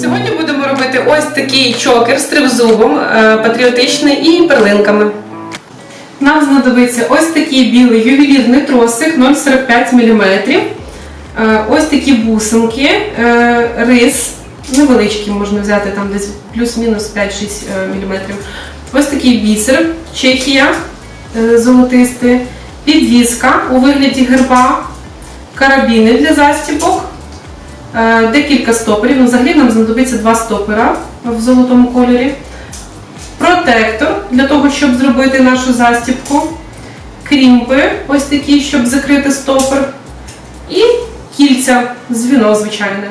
Сьогодні будемо робити ось такий чокер з тривзубом, е, патріотичний і перлинками. Нам знадобиться ось такий білий ювелірний тросик 0,45 мм. Е, Ось такі бусинки, е, рис, невеличкі можна взяти там десь плюс-мінус 5-6 мм. Ось такий бісер, Чехія золотистий, підвіска у вигляді герба, карабіни для застібок, е, декілька стоперів. Ну, Взагалі нам знадобиться два стопера в золотому кольорі. Протектор для того, щоб зробити нашу застібку. Крімпи, ось такі, щоб закрити стопор. І кільця, дзвіно звичайне.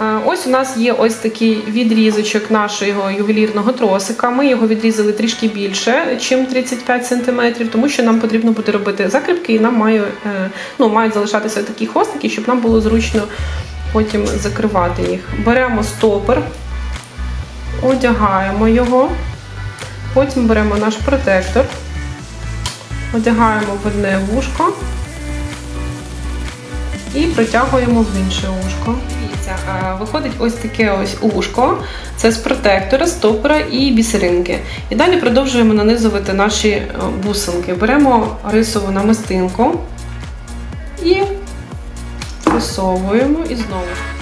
Е, Ось у нас є ось такий відрізочок нашого ювелірного тросика. Ми його відрізали трішки більше, ніж 35 см, тому що нам потрібно буде робити закріпки, і нам має, е, ну, мають залишатися такі хвостики, щоб нам було зручно потім закривати їх. Беремо стопор, одягаємо його, потім беремо наш протектор, одягаємо в одне вушко і протягуємо в інше ушко. Е, виходить ось таке ось ушко. Це з протектора, стопора і бісеринки. І далі продовжуємо нанизувати наші е, бусинки. Беремо рисову намистинку і висовуємо і знову.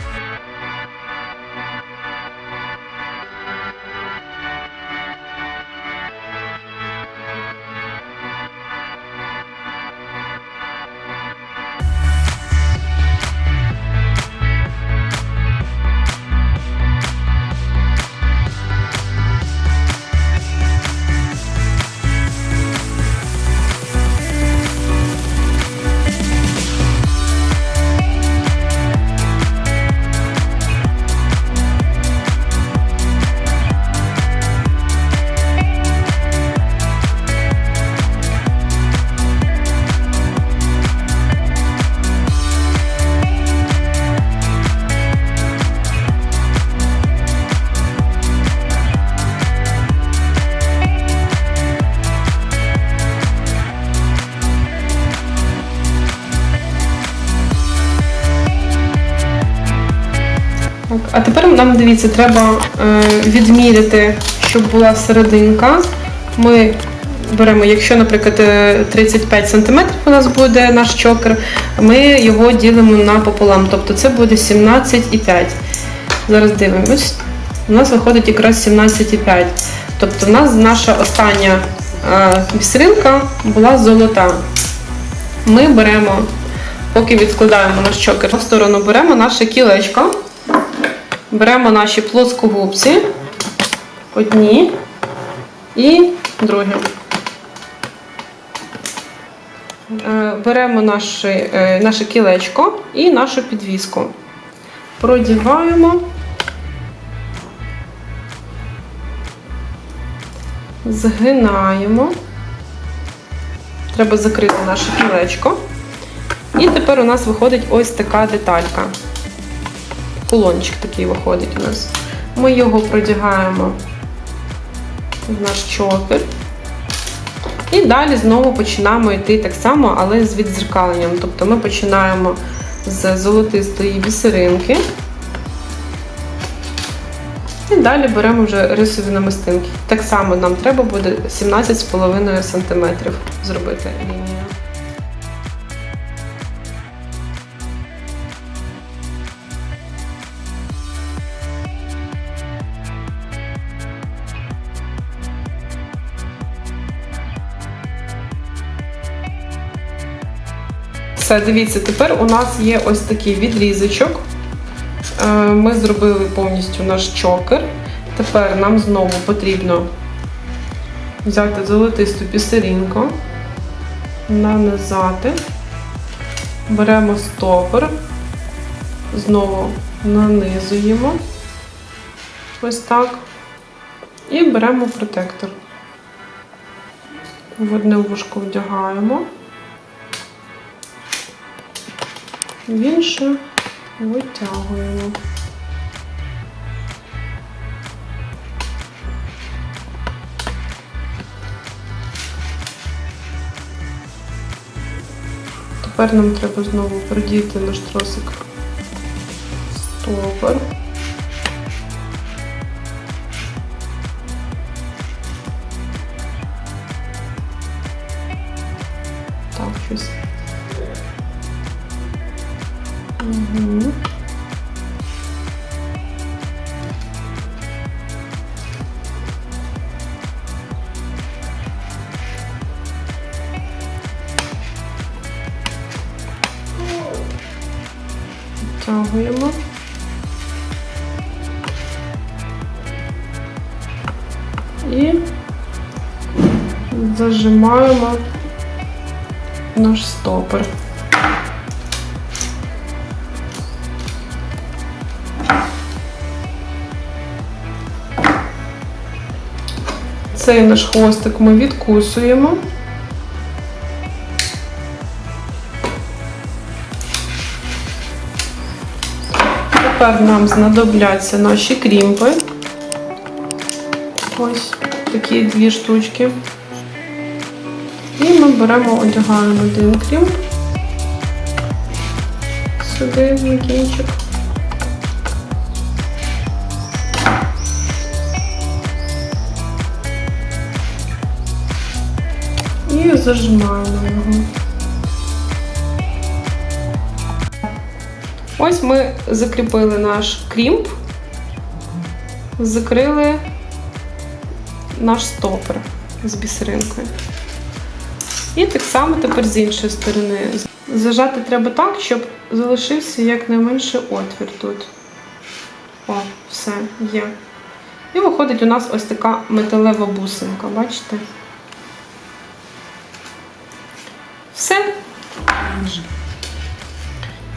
Нам дивіться, треба е, відміряти, щоб була серединка. Ми беремо, якщо, наприклад, е, 35 см у нас буде наш чокер, ми його ділимо напополам, тобто це буде 17,5. Зараз дивимось. У нас виходить якраз 17,5. Тобто, у нас наша остання е, бісеринка була золота. Ми беремо, поки відкладаємо наш чокер в сторону, беремо наше кілечко. Беремо наші плоскогубці, одні і другі. Е, Беремо наше, наше кілечко і нашу підвіску. Продіваємо, згинаємо. Треба закрити наше кілечко. І тепер у нас виходить ось така деталька кулончик такий виходить у нас. Ми його продягаємо в наш чопер. І далі знову починаємо йти так само, але з відзеркаленням. Тобто ми починаємо з золотистої бісеринки. І далі беремо вже рисові намистинки. Так само нам треба буде 17,5 см зробити лінію. Все, дивіться, тепер у нас є ось такий відрізочок. Е, Ми зробили повністю наш чокер. Тепер нам знову потрібно взяти золотисту пісерінку, нанизати, беремо стопор, знову нанизуємо ось так. І беремо протектор. В одне вушко вдягаємо. В інше витягуємо. Тепер нам треба знову продіти наш тросик стопор. Так, щось. Угу. Втягуємо. І зажимаємо наш стопор. Цей наш хвостик ми відкусуємо. Тепер нам знадобляться наші крімпи. Ось такі дві штучки. І ми беремо, одягаємо один крімп сюди на кінчик. І зажимаємо його. Ось ми закріпили наш крімп, закрили наш стопор з бісеринкою. І так само тепер з іншої сторони. Зажати треба так, щоб залишився якнайменше отвір тут. О, все, є. І виходить у нас ось така металева бусинка, бачите?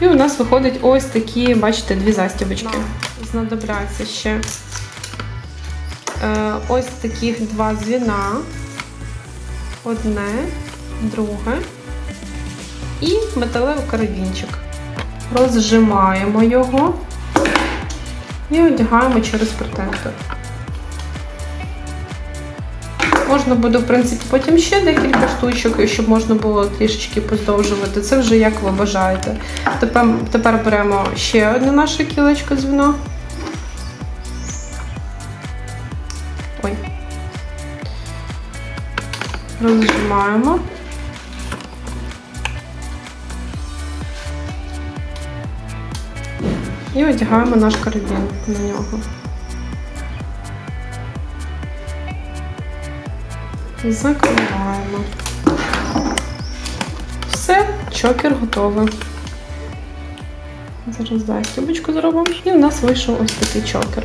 І у нас виходить ось такі, бачите, дві застібочки. Знадобляться ще е, ось таких два дзвіна. Одне, друге. І металевий карабінчик. Розжимаємо його і одягаємо через протектор. Можна буде, в принципі, потім ще декілька штучок, щоб можна було трішечки поздовжувати. Це вже як ви бажаєте. Тепер, тепер беремо ще одне наше кілечко дзвіно. Ой. Розжимаємо. І одягаємо наш карабін на нього. Закриваємо. Все, чокер готовий. Зараз застібочку зробимо. І у нас вийшов ось такий чокер.